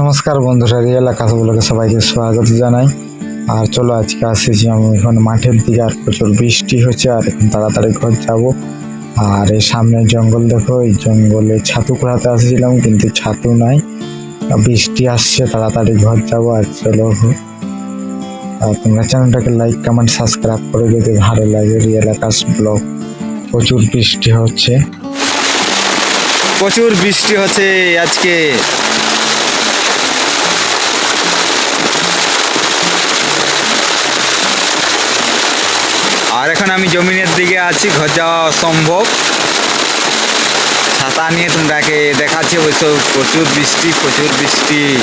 নমস্কার বন্ধুরা রিয়েল আকাশ ব্লগে সবাইকে স্বাগত জানাই। আর চলো আজকে আসেছি আমি এখন মাঠের দিকে, আর প্রচুর বৃষ্টি হচ্ছে, আর এখন তাড়াতাড়ি ঘর যাব। আর এই সামনে জঙ্গল দেখো, এই জঙ্গলে ছাতু কুড়াতে আসছিলাম, কিন্তু ছাতু নাই। বৃষ্টি আসছে, তাড়াতাড়ি ঘর যাব, আর চলো। আর তোমরা চ্যানেলটাকে লাইক কমেন্ট সাবস্ক্রাইব করে যদি ভালো লাগে। রিয়েল আকাশ ব্লগ প্রচুর বৃষ্টি হচ্ছে। প্রচুর বৃষ্টি হচ্ছে আজকে। আর এখন আমি জমিনের দিকে আছি, ঘর যাওয়া অসম্ভব। ছাতা নিয়ে তোমরাকে দেখাচ্ছি, অবশ্য প্রচুর বৃষ্টি প্রচুর বৃষ্টি।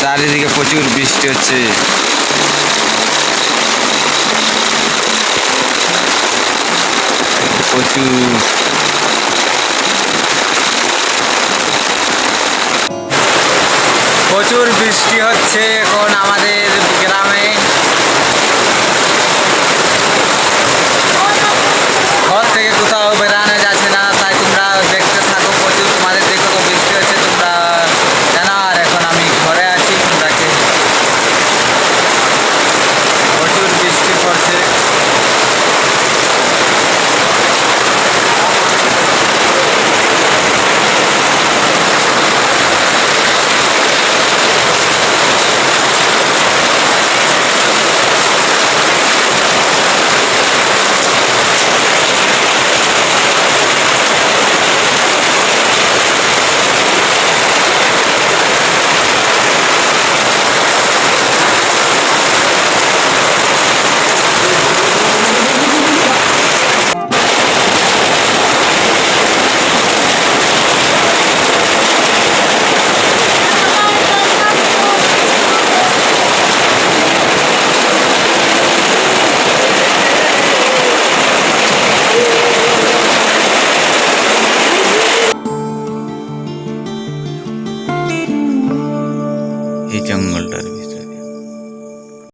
চারিদিকে প্রচুর বৃষ্টি হচ্ছে। প্রচুর। প্রচুর বৃষ্টি হচ্ছে এখন আমাদের গ্রামে। ഇതൊക്കെ ഞങ്ങളുടെ അറിവ്.